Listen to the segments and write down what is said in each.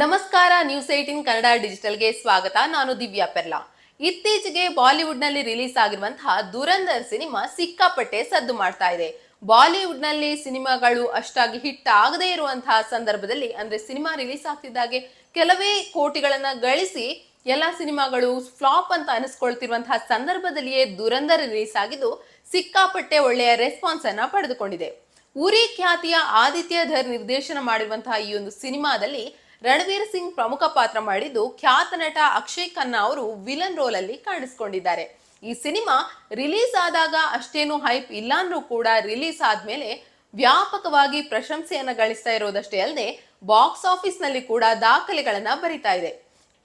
ನಮಸ್ಕಾರ news eighteen Kannada ಡಿಜಿಟಲ್ಗೆ ಸ್ವಾಗತ. ನಾನು ದಿವ್ಯಾ ಪೆರ್ಲಾ. ಇತ್ತೀಚೆಗೆ ಬಾಲಿವುಡ್ನಲ್ಲಿ ರಿಲೀಸ್ ಆಗಿರುವಂತಹ ದುರಂದರ್ ಸಿನಿಮಾ ಸಿಕ್ಕಾಪಟ್ಟೆ ಸದ್ದು ಮಾಡ್ತಾ ಇದೆ. ಬಾಲಿವುಡ್ನಲ್ಲಿ ಸಿನಿಮಾಗಳು ಅಷ್ಟಾಗಿ ಹಿಟ್ ಆಗದೇ ಇರುವಂತಹ ಸಂದರ್ಭದಲ್ಲಿ, ಅಂದ್ರೆ ಸಿನಿಮಾ ರಿಲೀಸ್ ಆಗ್ತಿದ್ದಾಗೆ ಕೆಲವೇ ಕೋಟಿಗಳನ್ನ ಗಳಿಸಿ ಎಲ್ಲ ಸಿನಿಮಾಗಳು ಫ್ಲಾಪ್ ಅಂತ ಅನಿಸ್ಕೊಳ್ತಿರುವಂತಹ ಸಂದರ್ಭದಲ್ಲಿಯೇ ದುರಂದರ್ ರಿಲೀಸ್ ಆಗಿದ್ದು, ಸಿಕ್ಕಾಪಟ್ಟೆ ಒಳ್ಳೆಯ ರೆಸ್ಪಾನ್ಸ್ ಅನ್ನ ಪಡೆದುಕೊಂಡಿದೆ. ಉರಿ ಖ್ಯಾತಿಯ ಆದಿತ್ಯ ಧರ್ ನಿರ್ದೇಶನ ಮಾಡಿರುವಂತಹ ಈ ಒಂದು ಸಿನಿಮಾದಲ್ಲಿ ರಣವೀರ್ ಸಿಂಗ್ ಪ್ರಮುಖ ಪಾತ್ರ ಮಾಡಿದ್ದು ಖ್ಯಾತ ನಟ ಅಕ್ಷಯ್ ಖನ್ನಾ ಅವರು ವಿಲನ್ ರೋಲ್ ಅಲ್ಲಿ ಕಾಣಿಸ್ಕೊಂಡಿದ್ದಾರೆ. ಈ ಸಿನಿಮಾ ರಿಲೀಸ್ ಆದಾಗ ಅಷ್ಟೇನು ಹೈಪ್ ಇಲ್ಲ ಅಂದ್ರೂ ಕೂಡ ರಿಲೀಸ್ ಆದ್ಮೇಲೆ ವ್ಯಾಪಕವಾಗಿ ಪ್ರಶಂಸೆಯನ್ನ ಗಳಿಸ್ತಾ ಇರೋದಷ್ಟೇ ಅಲ್ಲದೆ ಬಾಕ್ಸ್ ಆಫೀಸ್ನಲ್ಲಿ ಕೂಡ ದಾಖಲೆಗಳನ್ನ ಬರಿತಾ ಇದೆ.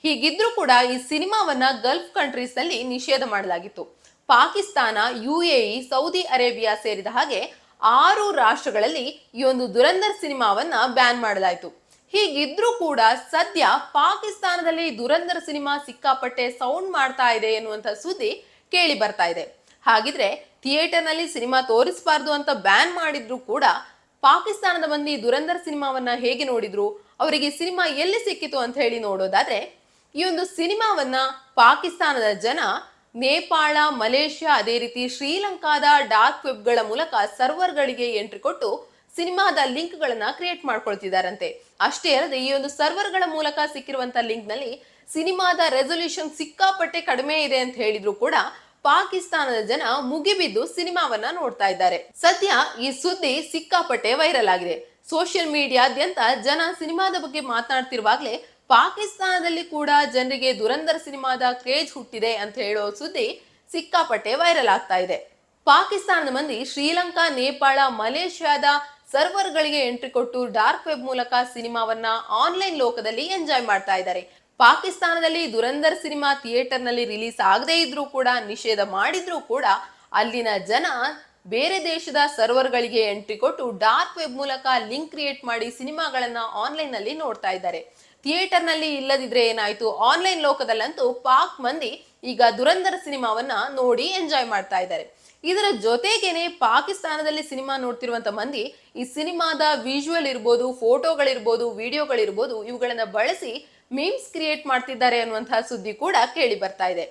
ಹೀಗಿದ್ರೂ ಕೂಡ ಈ ಸಿನಿಮಾವನ್ನ ಗಲ್ಫ್ ಕಂಟ್ರೀಸ್ನಲ್ಲಿ ನಿಷೇಧ ಮಾಡಲಾಗಿತ್ತು. ಪಾಕಿಸ್ತಾನ, ಯುಎಇ, ಸೌದಿ ಅರೇಬಿಯಾ ಸೇರಿದ ಹಾಗೆ ಆರು ರಾಷ್ಟ್ರಗಳಲ್ಲಿ ಈ ಒಂದು ದುರಂದರ್ ಸಿನಿಮಾವನ್ನ ಬ್ಯಾನ್ ಮಾಡಲಾಯಿತು. ಹೀಗಿದ್ರೂ ಕೂಡ ಸದ್ಯ ಪಾಕಿಸ್ತಾನದಲ್ಲಿ ದುರಂದರ್ ಸಿನಿಮಾ ಸಿಕ್ಕಾಪಟ್ಟೆ ಸೌಂಡ್ ಮಾಡ್ತಾ ಇದೆ ಎನ್ನುವಂತ ಸುದ್ದಿ ಕೇಳಿ ಬರ್ತಾ ಇದೆ. ಹಾಗಿದ್ರೆ ಥಿಯೇಟರ್ನಲ್ಲಿ ಸಿನಿಮಾ ತೋರಿಸಬಾರ್ದು ಅಂತ ಬ್ಯಾನ್ ಮಾಡಿದ್ರು ಕೂಡ ಪಾಕಿಸ್ತಾನದ ಮಂದಿ ದುರಂದರ್ ಸಿನಿಮಾವನ್ನ ಹೇಗೆ ನೋಡಿದ್ರು, ಅವರಿಗೆ ಸಿನಿಮಾ ಎಲ್ಲಿ ಸಿಕ್ಕಿತು ಅಂತ ಹೇಳಿ ನೋಡೋದಾದ್ರೆ, ಈ ಒಂದು ಸಿನಿಮಾವನ್ನ ಪಾಕಿಸ್ತಾನದ ಜನ ನೇಪಾಳ, ಮಲೇಷ್ಯಾ ಅದೇ ರೀತಿ ಶ್ರೀಲಂಕಾದ ಡಾರ್ಕ್ ವೆಬ್ಗಳ ಮೂಲಕ ಸರ್ವರ್ಗಳಿಗೆ ಎಂಟ್ರಿ ಕೊಟ್ಟು ಸಿನಿಮಾದ ಲಿಂಕ್ಗಳನ್ನ ಕ್ರಿಯೇಟ್ ಮಾಡ್ಕೊಳ್ತಿದಾರಂತೆ. ಅಷ್ಟೇ ಅಲ್ಲದೆ ಈ ಒಂದು ಸರ್ವರ್ಗಳ ಮೂಲಕ ಸಿಕ್ಕಿರುವಂತ ಲಿಂಕ್ನಲ್ಲಿ ಸಿನಿಮಾದ ರೆಸೊಲ್ಯೂಷನ್ ಸಿಕ್ಕಾಪಟ್ಟೆ ಕಡಿಮೆ ಇದೆ ಅಂತ ಹೇಳಿದ್ರು ಕೂಡ ಪಾಕಿಸ್ತಾನದ ಜನ ಮುಗಿಬಿದ್ದು ಸಿನಿಮಾವನ್ನ ನೋಡ್ತಾ ಇದ್ದಾರೆ. ಸದ್ಯ ಈ ಸುದ್ದಿ ಸಿಕ್ಕಾಪಟ್ಟೆ ವೈರಲ್ ಆಗಿದೆ. ಸೋಷಿಯಲ್ ಮೀಡಿಯಾದ್ಯಂತ ಜನ ಸಿನಿಮಾದ ಬಗ್ಗೆ ಮಾತನಾಡ್ತಿರುವಾಗ್ಲೇ ಪಾಕಿಸ್ತಾನದಲ್ಲಿ ಕೂಡ ಜನರಿಗೆ ದುರಂಧರ ಸಿನಿಮಾದ ಕ್ರೇಜ್ ಹುಟ್ಟಿದೆ ಅಂತ ಹೇಳೋ ಸುದ್ದಿ ಸಿಕ್ಕಾಪಟ್ಟೆ ವೈರಲ್ ಆಗ್ತಾ ಇದೆ. ಪಾಕಿಸ್ತಾನದ ಮಂದಿ ಶ್ರೀಲಂಕಾ, ನೇಪಾಳ, ಮಲೇಷ್ಯಾದ ಸರ್ವರ್ಗಳಿಗೆ ಎಂಟ್ರಿ ಕೊಟ್ಟು ಡಾರ್ಕ್ ವೆಬ್ ಮೂಲಕ ಸಿನಿಮಾವನ್ನ ಆನ್ಲೈನ್ ಲೋಕದಲ್ಲಿ ಎಂಜಾಯ್ ಮಾಡ್ತಾ ಇದ್ದಾರೆ. ಪಾಕಿಸ್ತಾನದಲ್ಲಿ ದುರಂದರ್ ಸಿನಿಮಾ ಥಿಯೇಟರ್ನಲ್ಲಿ ರಿಲೀಸ್ ಆಗದೇ ಇದ್ರೂ ಕೂಡ, ನಿಷೇಧ ಮಾಡಿದ್ರೂ ಕೂಡ ಅಲ್ಲಿನ ಜನ ಬೇರೆ ದೇಶದ ಸರ್ವರ್ಗಳಿಗೆ ಎಂಟ್ರಿ ಕೊಟ್ಟು ಡಾರ್ಕ್ ವೆಬ್ ಮೂಲಕ ಲಿಂಕ್ ಕ್ರಿಯೇಟ್ ಮಾಡಿ ಸಿನಿಮಾಗಳನ್ನ ಆನ್ಲೈನ್ನಲ್ಲಿ ನೋಡ್ತಾ ಇದ್ದಾರೆ. ಥಿಯೇಟರ್ನಲ್ಲಿ ಇಲ್ಲದಿದ್ರೆ ಏನಾಯ್ತು? ಆನ್ಲೈನ್ ಲೋಕದಲ್ಲಂತೂ ಪಾಕ್ ಮಂದಿ ಈಗ ದುರಂಧರ ಸಿನಿಮಾವನ್ನ ನೋಡಿ ಎಂಜಾಯ್ ಮಾಡ್ತಾ ಇದ್ದಾರೆ. ಇದರ ಜೊತೆಗೇನೆ ಪಾಕಿಸ್ತಾನದಲ್ಲಿ ಸಿನಿಮಾ ನೋಡ್ತಿರುವಂತ ಮಂದಿ ಈ ಸಿನಿಮಾದ ವಿಜುವಲ್ ಇರ್ಬೋದು, ಫೋಟೋಗಳಿರ್ಬೋದು, ವಿಡಿಯೋಗಳಿರ್ಬೋದು ಇವುಗಳನ್ನ ಬಳಸಿ ಮೀಮ್ಸ್ ಕ್ರಿಯೇಟ್ ಮಾಡ್ತಿದ್ದಾರೆ ಅನ್ನುವಂತಹ ಸುದ್ದಿ ಕೂಡ ಕೇಳಿ ಬರ್ತಾ ಇದೆ.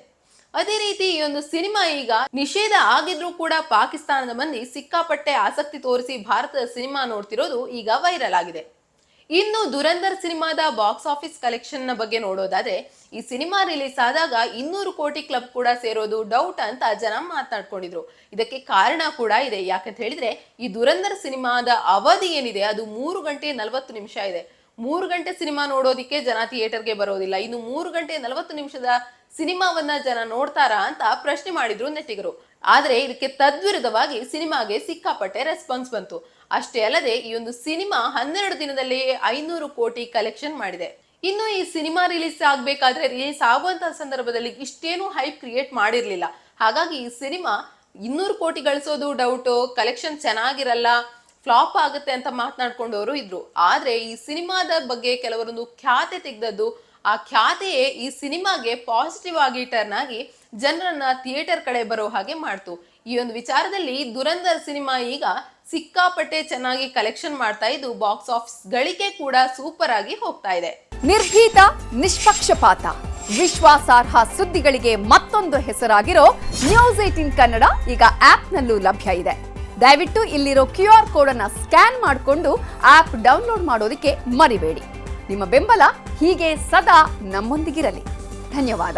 ಅದೇ ರೀತಿ ಈ ಒಂದು ಸಿನಿಮಾ ಈಗ ನಿಷೇಧ ಆಗಿದ್ರೂ ಕೂಡ ಪಾಕಿಸ್ತಾನದ ಮಂದಿ ಸಿಕ್ಕಾಪಟ್ಟೆ ಆಸಕ್ತಿ ತೋರಿಸಿ ಭಾರತದ ಸಿನಿಮಾ ನೋಡ್ತಿರೋದು ಈಗ ವೈರಲ್ ಆಗಿದೆ. ಇನ್ನು ದುರಂದರ್ ಸಿನಿಮಾದ ಬಾಕ್ಸ್ ಆಫೀಸ್ ಕಲೆಕ್ಷನ್ನ ಬಗ್ಗೆ ನೋಡೋದಾದ್ರೆ, ಈ ಸಿನಿಮಾ ರಿಲೀಸ್ ಆದಾಗ ಇನ್ನೂರು ಕೋಟಿ ಕ್ಲಬ್ ಕೂಡ ಸೇರೋದು ಡೌಟ್ ಅಂತ ಜನ ಮಾತನಾಡ್ಕೊಂಡಿದ್ರು. ಇದಕ್ಕೆ ಕಾರಣ ಕೂಡ ಇದೆ. ಯಾಕಂತ ಹೇಳಿದ್ರೆ, ಈ ದುರಂದರ್ ಸಿನಿಮಾದ ಅವಧಿ ಏನಿದೆ, ಅದು ಮೂರು ಗಂಟೆ ನಲವತ್ತು ನಿಮಿಷ ಇದೆ. ಮೂರು ಗಂಟೆ ಸಿನಿಮಾ ನೋಡೋದಿಕ್ಕೆ ಜನ ಥಿಯೇಟರ್ಗೆ ಬರೋದಿಲ್ಲ. ಇನ್ನು ಮೂರು ಗಂಟೆ ನಲವತ್ತು ನಿಮಿಷದ ಸಿನಿಮಾವನ್ನ ಜನ ನೋಡ್ತಾರಾ ಅಂತ ಪ್ರಶ್ನೆ ಮಾಡಿದ್ರು ನೆಟ್ಟಿಗರು ಆದ್ರೆ ಇದಕ್ಕೆ ತದ್ವಿರುದ್ಧವಾಗಿ ಸಿನಿಮಾಗೆ ಸಿಕ್ಕಾಪಟ್ಟೆ ರೆಸ್ಪಾನ್ಸ್ ಬಂತು. ಅಷ್ಟೇ ಅಲ್ಲದೆ ಈ ಒಂದು ಸಿನಿಮಾ ಹನ್ನೆರಡು ದಿನದಲ್ಲಿ ಐನೂರು ಕೋಟಿ ಕಲೆಕ್ಷನ್ ಮಾಡಿದೆ. ಇನ್ನು ಈ ಸಿನಿಮಾ ರಿಲೀಸ್ ಆಗಬೇಕಾದ್ರೆ ರಿಲೀಸ್ ಆಗುವಂತಹ ಸಂದರ್ಭದಲ್ಲಿ ಇಷ್ಟೇನು ಹೈಪ್ ಕ್ರಿಯೇಟ್ ಮಾಡಿರಲಿಲ್ಲ. ಹಾಗಾಗಿ ಈ ಸಿನಿಮಾ ಇನ್ನೂರು ಕೋಟಿ ಗಳಿಸೋದು ಡೌಟು ಕಲೆಕ್ಷನ್ ಚೆನ್ನಾಗಿರಲ್ಲ ಫ್ಲಾಪ್ ಆಗುತ್ತೆ ಅಂತ ಮಾತನಾಡ್ಕೊಂಡವರು ಇದ್ರು. ಆದ್ರೆ ಈ ಸಿನಿಮಾದ ಬಗ್ಗೆ ಕೆಲವರೊಂದು ಖ್ಯಾತೆ ತೆಗೆದದ್ದು ಆ ಖ್ಯಾತೆಯೇ ಈ ಸಿನಿಮಾಗೆ ಪಾಸಿಟಿವ್ ಆಗಿ ಟರ್ನ್ ಆಗಿ ಜನರನ್ನ ಥಿಯೇಟರ್ ಕಡೆ ಬರೋ ಹಾಗೆ ಮಾಡ್ತು. ಈ ಒಂದು ವಿಚಾರದಲ್ಲಿ ದುರಂಧರ್ ಸಿನಿಮಾ ಈಗ ಸಿಕ್ಕಾಪಟ್ಟೆ ಚೆನ್ನಾಗಿ ಕಲೆಕ್ಷನ್ ಮಾಡ್ತಾ ಇದ್ದು ಬಾಕ್ಸ್ ಆಫೀಸ್ ಗಳಿಕೆ ಕೂಡ ಸೂಪರ್ ಆಗಿ ಹೋಗ್ತಾ ಇದೆ. ನಿರ್ಭೀತ, ನಿಷ್ಪಕ್ಷಪಾತ. ವಿಶ್ವಾಸಾರ್ಹ ಸುದ್ದಿಗಳಿಗೆ ಮತ್ತೊಂದು ಹೆಸರಾಗಿರೋ ನ್ಯೂಸ್ ಏಟಿನ್ ಕನ್ನಡ ಈಗ ಆಪ್ನಲ್ಲೂ ಲಭ್ಯ ಇದೆ. ದಯವಿಟ್ಟು ಇಲ್ಲಿರೋ ಕ್ಯೂ ಆರ್ ಕೋಡ್ ಅನ್ನ ಸ್ಕ್ಯಾನ್ ಮಾಡಿಕೊಂಡು ಆಪ್ ಡೌನ್ಲೋಡ್ ಮಾಡೋದಕ್ಕೆ ಮರಿಬೇಡಿ. ನಿಮ್ಮ ಬೆಂಬಲ ಹೀಗೆ ಸದಾ ನಮ್ಮೊಂದಿಗಿರಲಿ. ಧನ್ಯವಾದ.